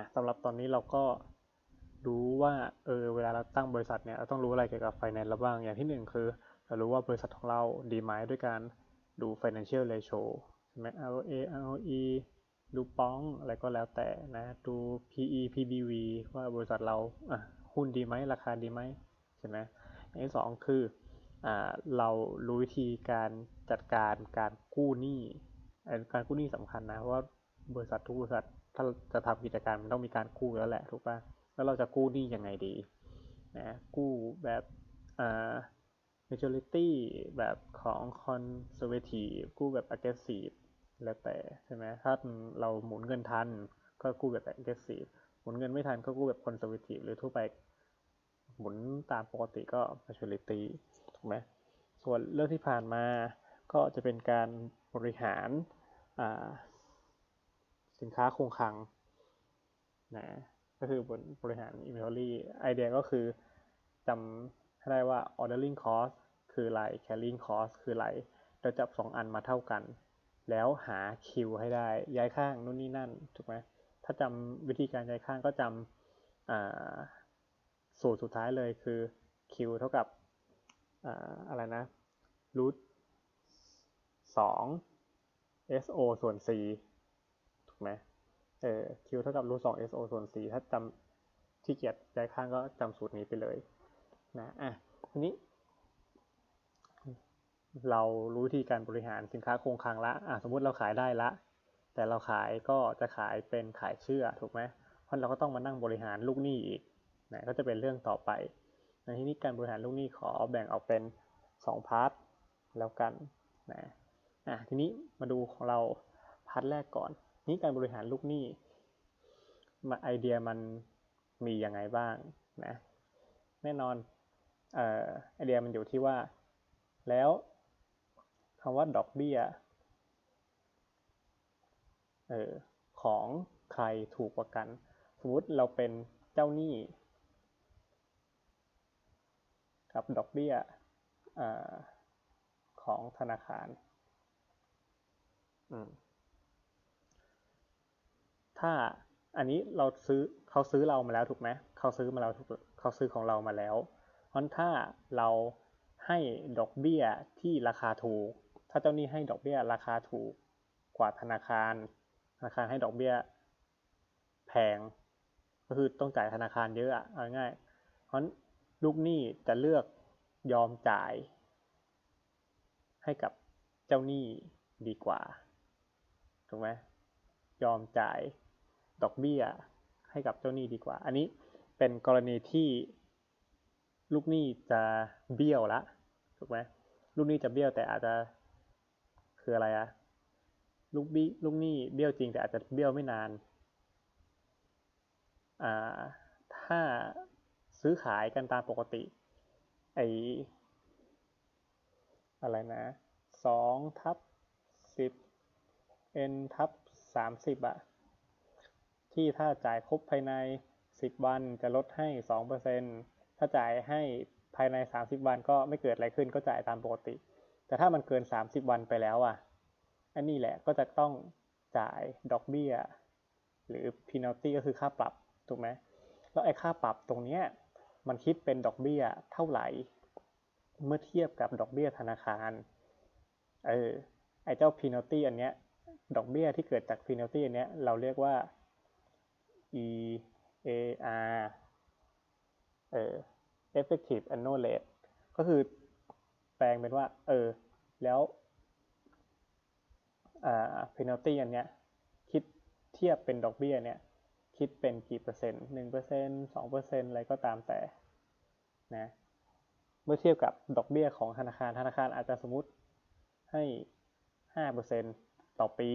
ะสำหรับตอนนี้เราก็รู้ว่าเออเวลาเราตั้งบริษัทเนี่ยเราต้องรู้อะไรเกี่ยวกับ finance แล้วบ้างอย่างที่หนึ่งคือ เรารู้ว่าบริษัทของเราดีไหมด้วยการดู financial ratio ใช่ไหม ROA ROE ดูป้องอะไรก็แล้วแต่นะดู PE PBV ว่าบริษัทเราอะหุ้นดีไหมราคาดีไหมใช่ไหมอย่างที่สองคืออ่าเรารู้วิธีการจัดการการกู้หนี้การกู้หนี้สำคัญนะเพราะว่า บริษัททุกบริษัทถ้าจะทำกิจการมันต้องมีการกู้แล้วแหละถูกปะแล้วเราจะกู้หนี้ยังไงดีนะกู้แบบอ่า majority แบบของ conservative กู้แบบ aggressive แล้วแต่ใช่ไหมถ้าเราหมุนเงินทันก็กู้แบบ aggressive หมุนเงินไม่ทันก็กู้แบบ conservative หรือทั่วไปหมุนตามปกติก็ maturity ถูกไหมส่วนเรื่องที่ผ่านมาก็จะเป็นการบริหารอ่า สินค้าคงคลังนะก็คือบนบริหาร inventory ไอเดียก็คือจำให้ได้ว่า ordering cost คืออะไร carrying cost คืออะไรเราจับสองอันมาเท่ากัน แล้วหาคิวให้ได้ย้ายข้างนู่นนี่นั่นถูกไหมถ้าจำวิธีการย้ายข้างก็จำสูตรสุดท้ายเลยคือ q เท่ากับออะไรนะ root สอง so ส่วน c ไหมเออ q เท่ากับ root สอง so ส่วน c ถ้าจำที่เกียจย้ายข้างก็จำสูตรนี้ไปเลยนะ อะ ทีนี้ เรารู้วิธีการบริหารสินค้าคงคลังละ อะ สมมุติเราขายได้ละ แต่เราขายก็จะขายเป็นขายเชื่อถูกไหมเพราะเราก็ต้องมานั่งบริหารลูกหนี้อีกนะก็จะเป็นเรื่องต่อไป ในที่นี้การบริหารลูกหนี้ขอแบ่งออกเป็น2พาร์ทแล้วกันนะ อะ ทีนี้มาดูของเราพาร์ทแรกก่อน นี่การบริหารลูกหนี้มาไอเดียมันมียังไงบ้างนะแน่นอนออไอเดียมันอยู่ที่ว่า แล้วคำว่าดอกเบี้ยออของใครถูกกว่ากัน สมมติเราเป็นเจ้าหนี้กับดอกเบี้ยอของธนาคาร ถ้าอันนี้เราซื้อเขาซื้อเรามาแล้วถูกไหมเขาซื้อมาแล้วถูกเขาซื้อของเรามาแล้วเพราะถ้าเราให้ดอกเบี้ยที่ราคาถูก ถ้าเจ้าหนี้ให้ดอกเบี้ยราคาถูกกว่าธนาคาร ธนาคารให้ดอกเบี้ยแพง ก็คือต้องจ่ายธนาคารเยอะอะเอาง่าย เพราะลูกหนี้จะเลือกยอมจ่าย ให้กับเจ้าหนี้ดีกว่า ถูกไหมยอมจ่าย ดอกเบี้ยให้กับเจ้าหนี้ดีกว่า อันนี้เป็นกรณีที่ลูกหนี้จะเบี้ยวละถูกไหมลูกหนี้จะเบี้ยวแต่อาจจะคืออะไรอะลูกบี้ลูกหนี้เบี้ยวจริงแต่อาจจะเบี้ยวไม่นานอ่าถ้าซื้อขายกันตามปกติไออะไรนะสองทับสิบ n ทับสามสิบอะ ที่ถ้าจ่ายครบภายในสิบวันจะลดให้สองเปอร์เซ็นถ้าจ่ายให้ภายในสามสิบวันก็ไม่เกิดอะไรขึ้นก็จ่ายตามปกติ แต่ถ้ามันเกินสามสิบวันไปแล้วอะ อันนี้แหละก็จะต้องจ่ายดอกเบี้ย หรือ penalty ก็คือค่าปรับ ถูกไหม แล้วไอ้ค่าปรับตรงเนี้ยมันคิดเป็นดอกเบี้ยเท่าไหร่ เมื่อเทียบกับดอกเบี้ยธนาคาร เออ ไอ้เจ้า penalty อันเนี้ย ดอกเบี้ยที่เกิดจาก penalty อันเนี้ยเราเรียกว่า EAR เออ effective annual rate ก็คือแปลงเป็นว่า เออ แล้วอ่า penalty อันเนี้ย คิดเทียบเป็นดอกเบี้ยเนี่ย คิดเป็นกี่เปอร์เซ็นต์หนึ่งเปอร์เซ็นต์สองเปอร์เซ็นต์อะไรก็ตามแต่ นะ เมื่อเทียบกับดอกเบี้ยของธนาคาร ธนาคารอาจจะสมมติให้ห้าเปอร์เซ็นต์ต่อปี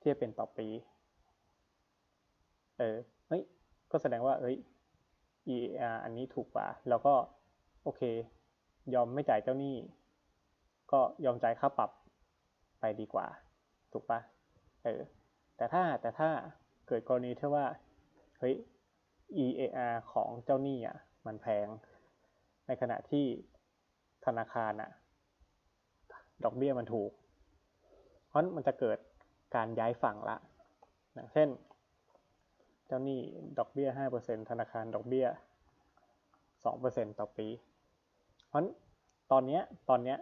เทียบเป็นต่อปี เออเฮ้ยก็แสดงว่าเอ้ย EAR อันนี้ถูกกว่า แล้วก็โอเค ยอมไม่จ่ายเจ้าหนี้ ก็ยอมจ่ายค่าปรับไปดีกว่า ถูกปะเออแต่ถ้าแต่ถ้าเกิดกรณีที่ว่าเฮ้ย EAR ของเจ้าหนี้อะมันแพง ในขณะที่ธนาคารอะ ดอกเบี้ยมันถูก เพราะมันจะเกิดการย้ายฝั่งละนะเช่น จ้าหนี้ดอกเบี้ยห้าเปอร์เซ็นธนาคารดอกเบี้ยสองเปอร์เซ็นต่อปี เพราะตอนเนี้ยตอนเนี้ย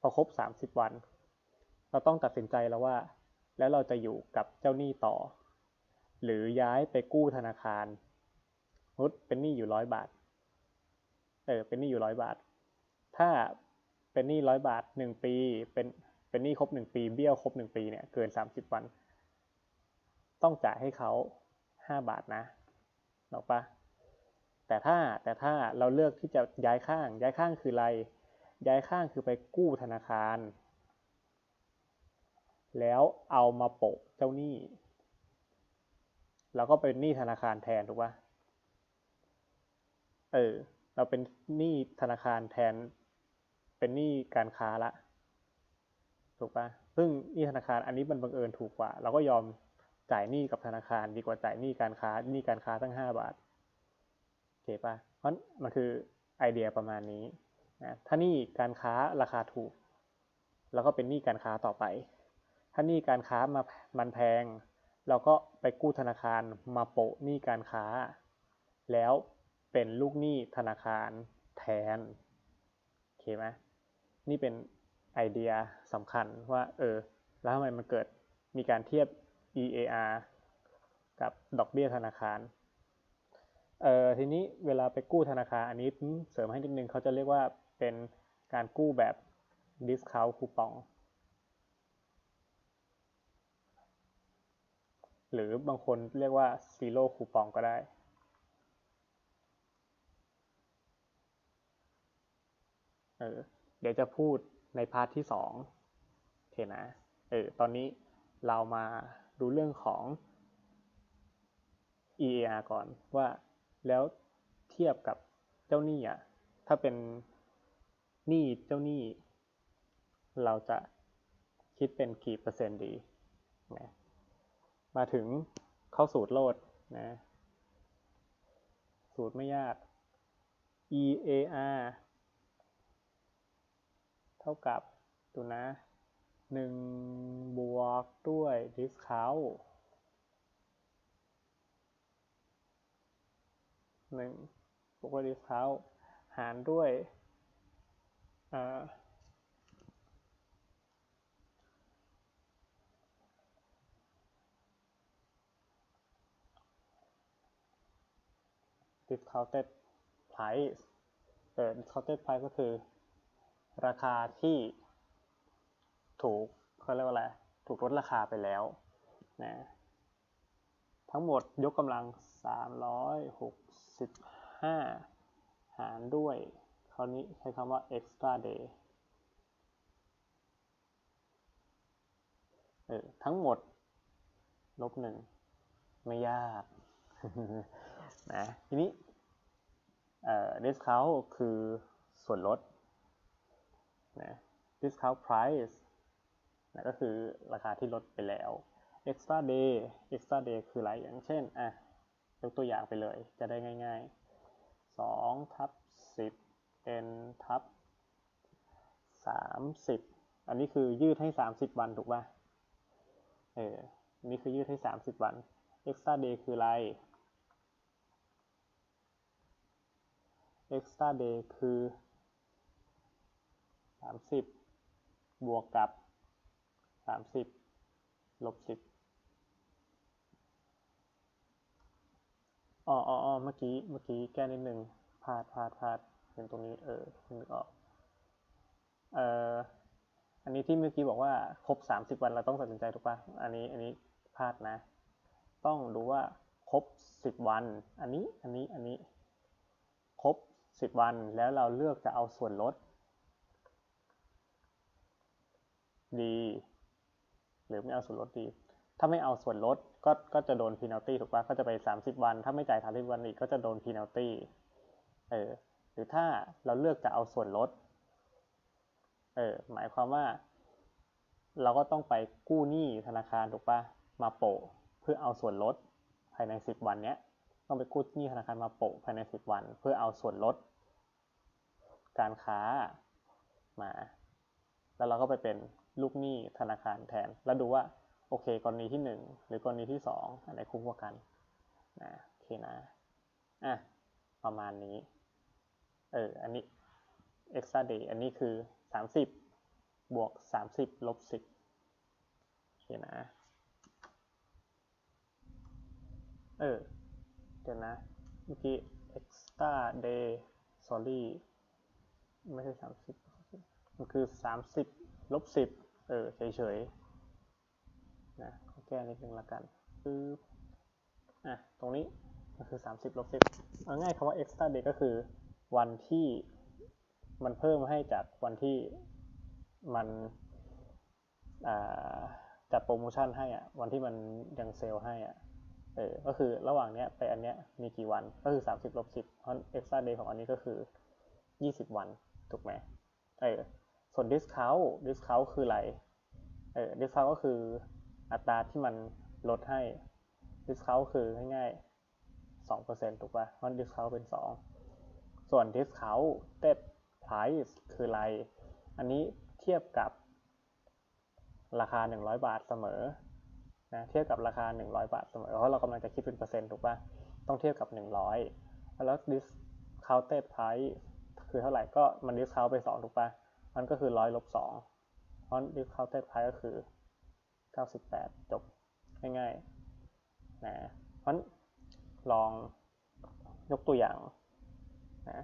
พอครบสามสิบวัน เราต้องตัดสินใจแล้วว่า แล้วเราจะอยู่กับเจ้าหนี้ต่อ หรือย้ายไปกู้ธนาคารนุดเป็นหนี้อยู่ร้อยบาทเออเป็นหนี้อยู่ร้อยบาท ถ้าเป็นหนี้ร้อยบาทหนึ่งปีเป็นเป็นหนี้ครบหนึ่งปีเบี้ยวครบหนึ่งปีเนี่ยเกินสามสิบวัน ต้องจ่ายให้เขาห้าบาทนะหรอกปะแต่ถ้าแต่ถ้าเราเลือกที่จะย้ายข้าง ย้ายข้างคืออะไร ย้ายข้างคือไปกู้ธนาคาร แล้วเอามาโปะเจ้าหนี้ แล้วก็เป็นหนี้ธนาคารแทนถูกปะเออ เราเป็นหนี้ธนาคารแทน เป็นหนี้การค้าละ ถูกปะซึ่งหนี้ธนาคารอันนี้มันบังเอิญถูกกว่า เราก็ยอม จ่ายหนี้กับธนาคารดีกว่าจ่ายหนี้การค้าหนี้การค้าตั้งห้าบาทโอเคปะเพราะมันคือไอเดียประมาณนี้นะถ้าหนี้การค้าราคาถูก แล้วก็เป็นหนี้การค้าต่อไป ถ้าหนี้การค้ามามันแพง เราก็ไปกู้ธนาคารมาโปะหนี้การค้า แล้วเป็นลูกหนี้ธนาคารแทนโอเคไหมนี่เป็นไอเดียสำคัญว่าเออแล้วทำไมมันเกิดมีการเทียบ EAR กับดอกเบี้ยธนาคาร เอ่อทีนี้เวลาไปกู้ธนาคารอันนี้เสริมให้นิดนึงเขาจะเรียกว่าเป็นการกู้แบบ discount coupon หรือบางคนเรียกว่า zero coupon ก็ได้ เออเดี๋ยวจะพูดในพาร์ทที่สองโอเคนะ เออ ตอนนี้เรามา ดูเรื่องของ EAR ก่อนว่าแล้วเทียบกับเจ้าหนี้อะถ้าเป็นหนี้เจ้าหนี้เราจะคิดเป็นกี่เปอร์เซ็นต์ดีนะมาถึงเข้าสูตรโลดนะสูตรไม่ยาก EAR เท่ากับดูนะ หนึ่งบวกด้วย discount หนึ่งบวกด้วย discount หารด้วยอ่า discounted price เออ discounted price ก็คือ ราคาที่ ถูกเขาเรียกว่าอะไร ถูกลดราคาไปแล้วนะทั้งหมดยกกำลัง 365 หารด้วย คราวนี้ใช้คำว่า extra day เออทั้งหมด ลบหนึ่งไม่ยากนะทีนี้เอ่อ discount คือส่วนลดนะ discount price นะก็คือราคาที่ลดไปแล้ว extra day extra day คืออะไรอย่างเช่นอะยกตัวอย่างไปเลยจะได้ง่ายๆ2ทับ10 n ทับ30 อันนี้คือยืดให้ 30 วันถูกป่ะเอออันนี้คือยืดให้ 30 วัน extra day คืออะไร extra day คือ 30 บวกกับ 30ลบ10อ๋ออ๋อเมื่อกี้ เมื่อกี้แก้นิดนึงพลาดพลาดพลาดเห็นตรงนี้ เออนึกออก เอ่อ อันนี้ที่เมื่อกี้บอกว่าครบ30วันเราต้องตัดสินใจถูกป่ะอันนี้ อันนี้พลาดนะ ต้องดูว่าครบ10วัน อันนี้ อันนี้ อันนี้ ครบ10วันแล้วเราเลือกจะเอาส่วนลดดี หรือไม่เอาส่วนลดดี ถ้าไม่เอาส่วนลดก็ก็จะโดน penalty ถูกปะก็จะไป 30 วัน ถ้าไม่จ่าย30วันอีกก็จะโดน penalty เออหรือถ้าเราเลือกจะเอาส่วนลดเออหมายความว่า เราก็ต้องไปกู้หนี้ธนาคารถูกปะมาโปะเพื่อเอาส่วนลดภายใน 10 วันเนี้ยต้องไปกู้หนี้ธนาคารมาโปะภายใน 10 วัน เพื่อเอาส่วนลด การค้ามา แล้วเราก็ไปเป็น ลูกหนี้ธนาคารแทน แล้วดูว่าโอเคกรณีที่หนึ่งหรือกรณีที่สองอันไหนคุ้มกว่ากันนะโอเคนะอะประมาณนี้เอออันนี้ extra day อันนี้คือสามสิบบวกสามสิบลบสิบโอเคนะ เออ เดี๋ยวนะ เมื่อกี้ extra day sorry ไม่ใช่สามสิบมันคือสามสิบ ลบสิบเออเฉยๆนะขอแก้นิดนึงละกันปึ๊บอะตรงนี้มันคือ 30ลบ10เอาง่ายคำว่า extra day ก็คือวันที่มันเพิ่มให้จากวันที่มันจัดโปรโมชั่นให้อะวันที่มันยังเซลล์ให้อะเออก็คือระหว่างเนี้ยไปอันเนี้ยมีกี่วันก็คือ 30ลบ10เพราะ extra day ของอันนี้ก็คือ 20 วัน ถูกไหมเออ ส่วน discount discount คืออะไร เออ discount ก็คืออัตราที่มันลดให้ discount คือง่ายๆ2%ถูกปะ่ะเพราะ discount เป็น2ส่วน discounted price คืออะไร อันนี้เทียบกับราคา 100 บาทเสมอ นะ เทียบกับราคา 100 บาทเสมอ เพราะเรากำลังจะคิดเป็นเปอร์เซ็นต์ถูกปะ่ะ ต้องเทียบกับ 100 แล้ว discounted price คือเท่าไหร่ก็มัน discount ไป 2 ถูกปะ่ะ มันก็คือ100ลบ2เพราะ discounted price ก็คือ 98 จบง่ายๆนะเพราะลองยกตัวอย่างนะ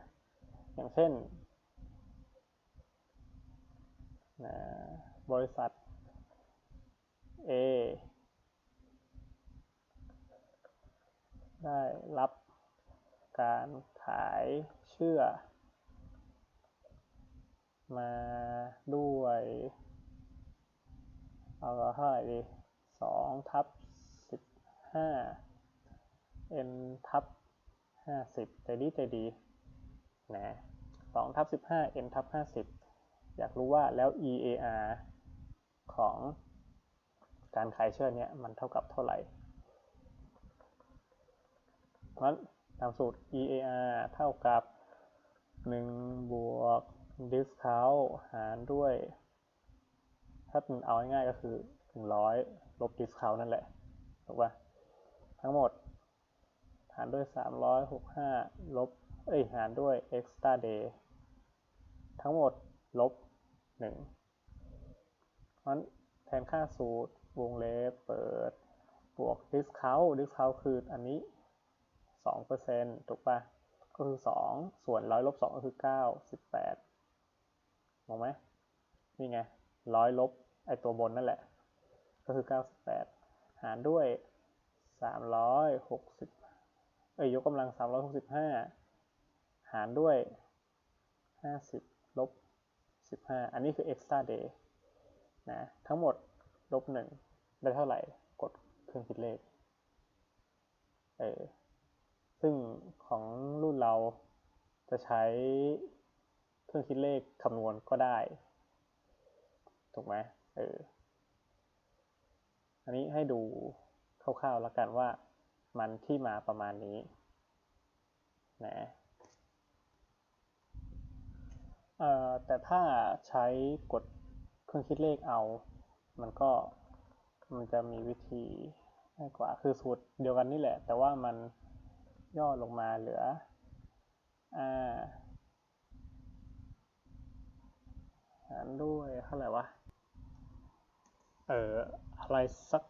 อย่างเช่นนะบริษัท A ได้รับการขายเชื่อ มาด้วย เอาเท่าไหร่ดีสองทับสิบห้า n ทับห้าสิบใจดีใจดีนะสองทับสิบห้า n ทับห้าสิบอยากรู้ว่าแล้ว EAR ของการขายเชื่อเนี่ยมันเท่ากับเท่าไหร่เพราะตามสูตร EAR เท่ากับ 1 บวก discount หารด้วย ถ้าเอาง่ายๆก็คือ100ลบ discount นั่นแหละถูกป่ะทั้งหมด หารด้วย365ลบเอ้ยหารด้วย extra day ทั้งหมดลบ1เพราะแทนค่าสูตรวงเล็บเปิดบวก discount discount คืออันนี้ 2%ถูกป่ะก็คือ 2 ส่วน 100ลบ2ก็คือ 9 18 มองไหมนี่ไง100ลบไอตัวบนนั่นแหละ ก็คือ 98 หารด้วย 360 เอ้ยยกกำลัง 365 หารด้วย 50 ลบ 15 อันนี้คือ extra day นะทั้งหมดลบ 1 ได้เท่าไหร่กดเครื่องคิดเลขเออซึ่งของรุ่นเราจะใช้ เครื่องคิดเลขคำนวณก็ได้ ถูกไหมเออ อันนี้ให้ดูคร่าวๆแล้วกันว่ามันที่มาประมาณนี้นะแต่ถ้าใช้กดเครื่องคิดเลขเอา มันก็มันจะมีวิธีง่ายกว่า คือสูตรเดียวกันนี่แหละ แต่ว่ามันย่อลงมาเหลืออ่า หารด้วยเท่าไหร่วะ เอออะไรสัก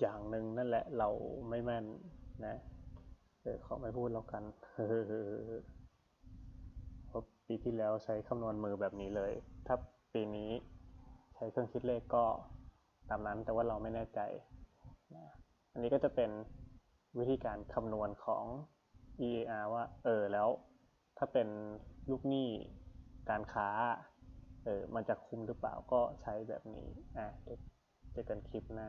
อย่างหนึ่งนั่นแหละเราไม่แม่นนะ เออขอไม่พูดแล้วกันเพราะปีที่แล้วใช้คำนวณมือแบบนี้เลย ถ้าปีนี้ใช้เครื่องคิดเลขก็ตามนั้นแต่ว่าเราไม่แน่ใจนะอันนี้ก็จะเป็นวิธีการคำนวณของ EAR ว่า เออแล้วถ้าเป็นลูกหนี้การค้า เออมันจะคุ้มหรือเปล่าก็ใช้แบบนี้อะเจอกันคลิปหน้า